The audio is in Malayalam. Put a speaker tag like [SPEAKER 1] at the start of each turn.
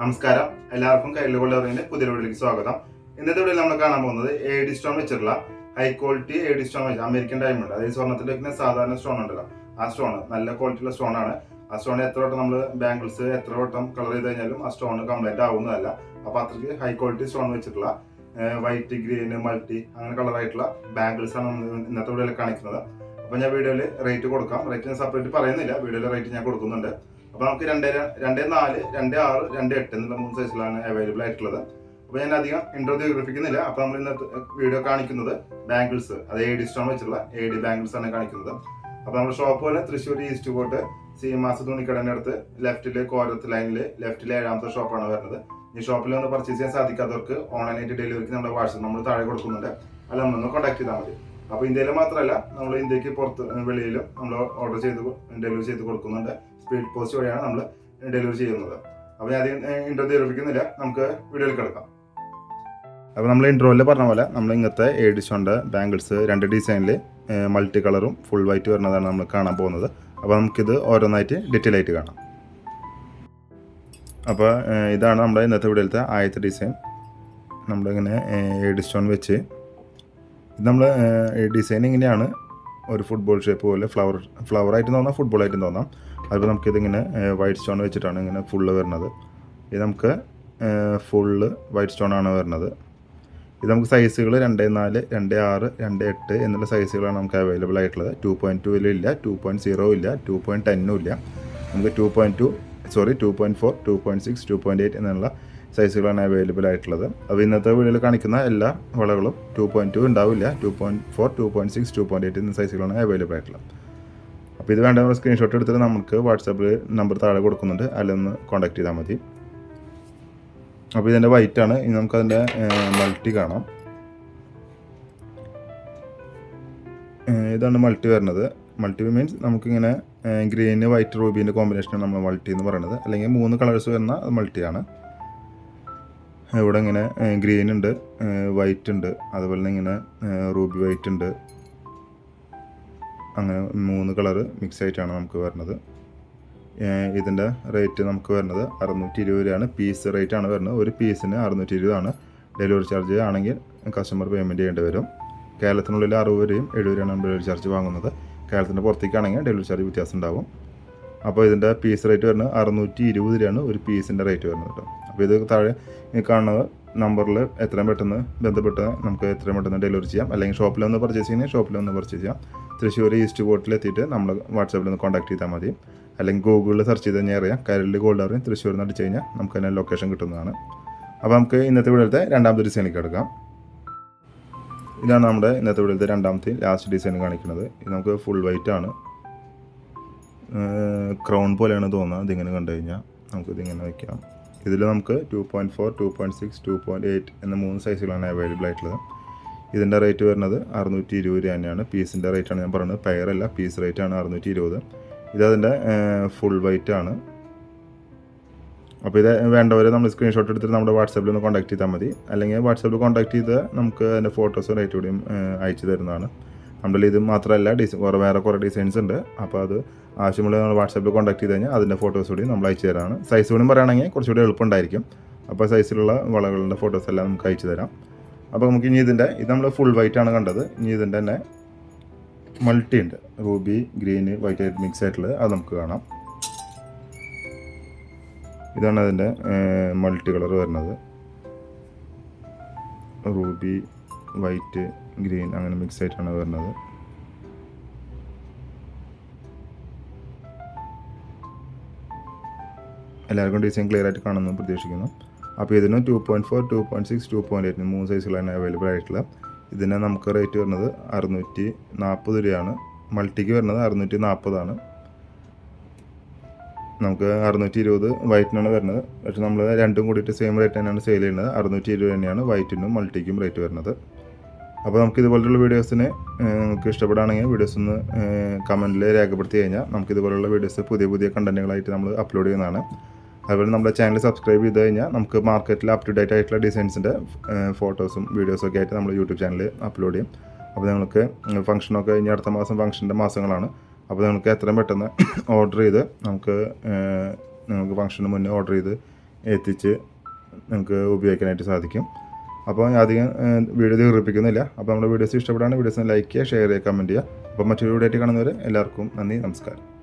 [SPEAKER 1] നമസ്കാരം. എല്ലാവർക്കും കയ്യിലുകൊള്ളറിന്റെ പുതിയ വീഡിയോയിലേക്ക് സ്വാഗതം. ഇന്നത്തെ വീഡിയോയിൽ നമ്മൾ കാണാൻ പോകുന്നത് എ ഡി സ്റ്റോൺ വെച്ചിട്ടുള്ള high quality A D stone വെച്ച് അമേരിക്കൻ ഡയമണ്ട് അതായത് സ്വർണത്തിൽ വെക്കുന്ന സാധാരണ സ്റ്റോൺ ഉണ്ടല്ലോ. ആ സ്റ്റോൺ നല്ല ക്വാളിറ്റിയുള്ള സ്റ്റോൺ ആണ്. ആ സ്റ്റോൺ എത്ര വട്ടം നമ്മൾ ബാംഗിൾസ് എത്ര വട്ടം കളർ ചെയ്ത് കഴിഞ്ഞാലും ആ സ്റ്റോൺ കംപ്ലീറ്റ് ആവുന്നതല്ല. അപ്പൊ അത്രയ്ക്ക് ഹൈ ക്വാളിറ്റി സ്റ്റോൺ വെച്ചിട്ടുള്ള വൈറ്റ് ഗ്രീൻ മൾട്ടി അങ്ങനെ കളറായിട്ടുള്ള ബാംഗിൾസ് ആണ് നമ്മൾ ഇന്നത്തെ വീഡിയോയിൽ കാണിക്കുന്നത്. അപ്പോൾ ഞാൻ വീഡിയോയിൽ റേറ്റ് കൊടുക്കാം. റേറ്റ് ഞാൻ സെപ്പറേറ്റ് പറയുന്നില്ല. വീഡിയോയിൽ റേറ്റ് ഞാൻ കൊടുക്കുന്നുണ്ട്. അപ്പൊ നമുക്ക് രണ്ട് രണ്ട് നാല് രണ്ട് ആറ് രണ്ട് എട്ട് എന്നുള്ള മൂന്ന് സൈസിലാണ് അവൈലബിൾ ആയിട്ടുള്ളത്. അപ്പൊ ഞാൻ അധികം ഇൻട്രോ ദീർഘിപ്പിക്കുന്നില്ല അപ്പൊ നമ്മൾ ഇന്നത്തെ വീഡിയോ കാണിക്കുന്നത് ബാംഗിൾസ് അത് എ ഡി സ്റ്റോൺ വെച്ചുള്ള എ ഡി ബാംഗിൾസ് ആണ് കാണിക്കുന്നത്. അപ്പൊ നമ്മുടെ ഷോപ്പ് പോലെ തൃശ്ശൂർ ഈസ്റ്റ് കോട്ട് മാസ തുണിക്കടന്റെ അടുത്ത് ലെഫ്റ്റിൽ കോരത്ത് ലൈനിൽ ലെഫ്റ്റിലെ ഏഴാമത്തെ ഷോപ്പാണ് വരുന്നത്. ഈ ഷോപ്പിൽ ഒന്ന് പർച്ചേസ് ചെയ്യാൻ സാധിക്കാത്തവർക്ക് ഓൺലൈനായിട്ട് ഡെലിവറിക്ക് നമ്മുടെ വാട്സപ്പ് നമ്മൾ താഴെ കൊടുക്കുന്നുണ്ട്. അത് നമ്മളൊന്ന് കോൺടാക്ട് ചെയ്താൽ മതി. അപ്പൊ ഇന്ത്യയിൽ മാത്രമല്ല നമ്മൾ ഇന്ത്യയ്ക്ക് പുറത്ത് വെളിയിലും നമ്മൾ ഓർഡർ ചെയ്ത് ഡെലിവറി ചെയ്ത് കൊടുക്കുന്നുണ്ട്. സ്പീഡ് പോസ്റ്റ് വഴിയാണ് നമ്മൾ ഡെലിവറി ചെയ്യുന്നത്. അപ്പോൾ ഞാൻ അധികം ഇൻട്രോ ദീർഘിപ്പിക്കുന്നില്ല. നമുക്ക് വീഡിയോയിൽ കിടക്കാം. അപ്പോൾ നമ്മൾ ഇൻട്രോയിൽ പറഞ്ഞ പോലെ നമ്മൾ ഇങ്ങനത്തെ ഏഡിഷോണ്ട് ബാംഗിൾസ് രണ്ട് ഡിസൈനിൽ മൾട്ടി കളറും ഫുൾ വൈറ്റ് വരുന്നതാണ് നമ്മൾ കാണാൻ പോകുന്നത്. അപ്പോൾ നമുക്കിത് ഓരോന്നായിട്ട് ഡീറ്റെയിൽ ആയിട്ട് കാണാം. അപ്പോൾ ഇതാണ് നമ്മുടെ ഇന്നത്തെ വീഡിയോയിലത്തെ ആദ്യത്തെ ഡിസൈൻ നമ്മളിങ്ങനെ സ്റ്റോൺ വെച്ച് ഇത് നമ്മൾ ഡിസൈൻ ഇങ്ങനെയാണ്. ഒരു ഫുട്ബോൾ ഷേപ്പ് പോലെ ഫ്ലവർ ആയിട്ട് തോന്നാം ഫുട്ബോൾ ആയിട്ടും തോന്നാം. അതിപ്പോൾ നമുക്കിതിങ്ങനെ വൈറ്റ് സ്റ്റോൺ വെച്ചിട്ടാണ് ഇങ്ങനെ ഫുള്ള് വരുന്നത്. ഇത് നമുക്ക് ഫുള്ള് വൈറ്റ് സ്റ്റോൺ ആണ് വരുന്നത്. ഇത് നമുക്ക് സൈസുകൾ രണ്ട് നാല് രണ്ട് ആറ് രണ്ട് എട്ട് എന്നുള്ള സൈസുകളാണ് നമുക്ക് അവൈലബിൾ ആയിട്ടുള്ളത്. ടു പോയിന്റ് ടുവിലും ഇല്ല ടു പോയിന്റ് സീറോ ഇല്ല ടു പോയിന്റ് ടെന്നും ഇല്ല. നമുക്ക് two point two sorry two point four two point six two point eight എന്നുള്ള സൈസുകളാണ് അവൈലബിൾ ആയിട്ടുള്ളത്. അപ്പോൾ ഇന്നത്തെ വീഡിയോയിൽ കാണിക്കുന്ന എല്ലാ വളകളും ടു പോയിന്റ് ടു ഉണ്ടാവില്ല. Two point four two point six two point eight എന്ന സൈസുകളാണ് അവൈലബിൾ ആയിട്ടുള്ളത്. അപ്പോൾ ഇത് വേണ്ട സ്ക്രീൻഷോട്ട് എടുത്തിട്ട് നമുക്ക് വാട്സാപ്പിൽ നമ്പർ താഴെ കൊടുക്കുന്നുണ്ട്. അതിലൊന്ന് കോൺടാക്ട് ചെയ്താൽ മതി. അപ്പോൾ ഇതിന്റെ വൈറ്റ് ആണ്. ഇനി നമുക്കതിന്റെ മൾട്ടി കാണാം. ഇതാണ് മൾട്ടി വരുന്നത്. മൾട്ടി മീൻസ് നമുക്കിങ്ങനെ ഗ്രീന് വൈറ്റ് റൂബീന്റെ കോമ്പിനേഷനാണ് നമ്മൾ മൾട്ടി എന്ന് പറയുന്നത്. അല്ലെങ്കിൽ മൂന്ന് കളേഴ്സ് വരുന്ന മൾട്ടിയാണ് ഇവിടെ ഇങ്ങനെ ഗ്രീൻ ഉണ്ട് വൈറ്റ് ഉണ്ട് അതുപോലെ തന്നെ ഇങ്ങനെ റൂബി വൈറ്റ് ഉണ്ട്. അങ്ങനെ മൂന്ന് കളറ് മിക്സ് ആയിട്ടാണ് നമുക്ക് വരുന്നത്. ഇതിന്റെ റേറ്റ് നമുക്ക് വരുന്നത് അറുന്നൂറ്റി ഇരുപത് രൂപയാണ്. പീസ് റേറ്റ് ആണ് വരുന്നത്. ഒരു പീസിന് അറുന്നൂറ്റി ഇരുപതാണ് ഡെലിവറി ചാർജ് ആണെങ്കിൽ കസ്റ്റമർ പേയ്മെന്റ് ചെയ്യേണ്ടി വരും. കേരളത്തിനുള്ളിൽ അറുപത് രൂപയും എഴുപത് രൂപയാണ് ഡെലിവറി ചാർജ് വാങ്ങുന്നത്. കേരളത്തിന്റെ പുറത്തേക്കാണെങ്കിൽ ഡെലിവറി ചാർജ് വ്യത്യാസം ഉണ്ടാകും അപ്പോൾ ഇതിന്റെ പീസ് റേറ്റ് വരുന്നത് അറുന്നൂറ്റി ഇരുപത് രൂപയാണ് ഒരു പീസിന്റെ റേറ്റ് വരുന്നത് കേട്ടോ. അപ്പോൾ ഇത് താഴെ ഈ കാണുന്നത് നമ്പറിൽ എത്രയും പെട്ടെന്ന് ബന്ധപ്പെട്ട് നമുക്ക് എത്രയും പെട്ടെന്ന് ഡെലിവറി ചെയ്യാം. അല്ലെങ്കിൽ ഷോപ്പിൽ ഒന്ന് പർച്ചേസ് ചെയ്യുന്നത് ഷോപ്പിൽ ഒന്ന് പർച്ചേസ് ചെയ്യാം. തൃശ്ശൂർ ഈസ്റ്റ് ബോട്ടിൽ എത്തിയിട്ട് നമ്മൾ വാട്സാപ്പിൽ ഒന്ന് കോൺടാക്ട് ചെയ്താൽ മതി. അല്ലെങ്കിൽ ഗൂഗിളിൽ സെർച്ച് ചെയ്ത് കഴിഞ്ഞാൽ അറിയാം. കരളിൽ ഗോൾഡ് അറിയാം തൃശ്ശൂർ എന്ന് അടിച്ച് കഴിഞ്ഞാൽ നമുക്ക് അതിന്റെ ലൊക്കേഷൻ കിട്ടുന്നതാണ്. അപ്പോൾ നമുക്ക് ഇന്നത്തെ വീഡിയോത്തെ രണ്ടാമത്തെ ഡിസൈനിലേക്ക് എടുക്കാം ഇതാണ് നമ്മുടെ ഇന്നത്തെ വീഡിയോത്തെ രണ്ടാമത്തെ ലാസ്റ്റ് ഡിസൈൻ കാണിക്കുന്നത്. ഇത് നമുക്ക് ഫുൾ വൈറ്റ് ആണ്. ക്രൗൺ പോലെയാണ് തോന്നുന്നത്. ഇതിങ്ങനെ കണ്ടു കഴിഞ്ഞാൽ നമുക്കിതിങ്ങനെ വയ്ക്കാം ഇതിൽ നമുക്ക് two point four two point six two point eight എന്ന മൂന്ന് സൈസുകളാണ് അവൈലബിൾ ആയിട്ടുള്ളത്. ഇതിന്റെ റേറ്റ് വരുന്നത് അറുന്നൂറ്റി ഇരുപത് രൂപ തന്നെയാണ് പീസിന്റെ റേറ്റാണ് ഞാൻ പറയുന്നത്. പെയറല്ല പീസ് റേറ്റാണ് അറുന്നൂറ്റി ഇരുപത് ഇതതിന്റെ ഫുൾ വൈറ്റ് ആണ്. അപ്പോൾ ഇത് വേണ്ടവർ നമ്മൾ സ്ക്രീൻഷോട്ട് എടുത്തിട്ട് നമ്മുടെ വാട്സാപ്പിൽ ഒന്ന് കോൺടാക്ട് ചെയ്താൽ മതി. അല്ലെങ്കിൽ വാട്സാപ്പിൽ കോൺടാക്ട് ചെയ്ത് നമുക്ക് അതിന്റെ ഫോട്ടോസും റേറ്റ് കൂടിയും അയച്ചു തരുന്നതാണ്. നമ്മുടെ ഇത് മാത്രമല്ല ഡിസൈൻ കുറേ വേറെ കുറേ ഡിസൈൻസ് ഉണ്ട്. അപ്പോൾ അത് ആവശ്യമുള്ള നമ്മൾ വാട്സാപ്പിൽ കോൺടാക്ട് ചെയ്ത് കഴിഞ്ഞാൽ അതിന്റെ ഫോട്ടോസ് കൂടി നമ്മൾ അയച്ചു തരാണ്. സൈസ് കൂടി പറയുകയാണെങ്കിൽ കുറച്ചുകൂടി എളുപ്പമുണ്ടായിരിക്കും. അപ്പോൾ സൈസിലുള്ള വളകളുടെ ഫോട്ടോസ് എല്ലാം നമുക്ക് അയച്ചു തരാം. അപ്പോൾ നമുക്ക് ഇനി ഇതിന്റെ ഇത് നമ്മൾ ഫുൾ വൈറ്റ് ആണ് കണ്ടത്. ഇനി ഇതിന്റെ തന്നെ മൾട്ടി ഉണ്ട്. റൂബി ഗ്രീന് വൈറ്റ് ആയിട്ട് മിക്സ് ആയിട്ടുള്ളത് അത് നമുക്ക് കാണാം. ഇതാണ് അതിന്റെ മൾട്ടി കളർ വരുന്നത്. റൂബി വൈറ്റ് ഗ്രീൻ അങ്ങനെ മിക്സ് ആയിട്ടാണ് വരുന്നത്. എല്ലാവർക്കും ഡിസൈൻ ക്ലിയർ ആയിട്ട് കാണുന്നു പ്രതീക്ഷിക്കുന്നു. അപ്പോൾ ഇതിന് two point four two point six two point eight മൂന്ന് സൈസുകളാണ് അവൈലബിൾ ആയിട്ടുള്ള ഇതിന് നമുക്ക് റേറ്റ് വരുന്നത് അറുന്നൂറ്റി നാൽപ്പത് രൂപയാണ്. മൾട്ടിക്ക് വരുന്നത് അറുന്നൂറ്റി നാൽപ്പതാണ് നമുക്ക് അറുന്നൂറ്റി ഇരുപത് വൈറ്റിനാണ് വരുന്നത്. പക്ഷേ നമ്മൾ രണ്ടും കൂടിയിട്ട് സെയിം റേറ്റ് തന്നെയാണ് സെയിൽ ചെയ്യുന്നത്. അറുന്നൂറ്റി ഇരുപത് തന്നെയാണ് വൈറ്റിനും മൾട്ടിക്കും റേറ്റ് വരുന്നത്. അപ്പോൾ നമുക്ക് ഇതുപോലുള്ള വീഡിയോസിന് നിങ്ങൾക്ക് ഇഷ്ടപ്പെടുകയാണെങ്കിൽ വീഡിയോസ് ഒന്ന് കമന്റിൽ രേഖപ്പെടുത്തി കഴിഞ്ഞാൽ നമുക്ക് ഇതുപോലെയുള്ള വീഡിയോസ് പുതിയ പുതിയ കണ്ടന്റുകളായിട്ട് നമ്മൾ അപ്ലോഡ് ചെയ്യുന്നതാണ്. അതുപോലെ നമ്മുടെ ചാനൽ സബ്സ്ക്രൈബ് ചെയ്ത് കഴിഞ്ഞാൽ നമുക്ക് മാർക്കറ്റിൽ അപ് ടു ഡേറ്റ് ആയിട്ടുള്ള ഡിസൈൻസിന്റെ ഫോട്ടോസും വീഡിയോസും ഒക്കെ ആയിട്ട് നമ്മൾ യൂട്യൂബ് ചാനലിൽ അപ്ലോഡ് ചെയ്യും. അപ്പോൾ നിങ്ങൾക്ക് ഫംഗ്ഷനൊക്കെ ഇനി അടുത്ത മാസം ഫംഗ്ഷന്റെ മാസങ്ങളാണ്. അപ്പോൾ നിങ്ങൾക്ക് എത്രയും പെട്ടെന്ന് ഓർഡർ ചെയ്ത് നമുക്ക് നിങ്ങൾക്ക് ഫംഗ്ഷന് മുന്നേ ഓർഡർ ചെയ്ത് എത്തിച്ച് നിങ്ങൾക്ക് ഉപയോഗിക്കാനായിട്ട് സാധിക്കും. അപ്പോൾ ഞാൻ അധികം വീഡിയോ ദീർഘിപ്പിക്കുന്നില്ല അപ്പോൾ നമ്മുടെ വീഡിയോസ് ഇഷ്ടപ്പെടാണ് വീഡിയോസ് ലൈക്ക് ചെയ്യുക ഷെയർ ചെയ്യുക കമന്റ് ചെയ്യുക. അപ്പോൾ മറ്റൊരു വീഡിയോ ആയിട്ട് കാണുന്നവരെ എല്ലാവർക്കും നന്ദി നമസ്കാരം.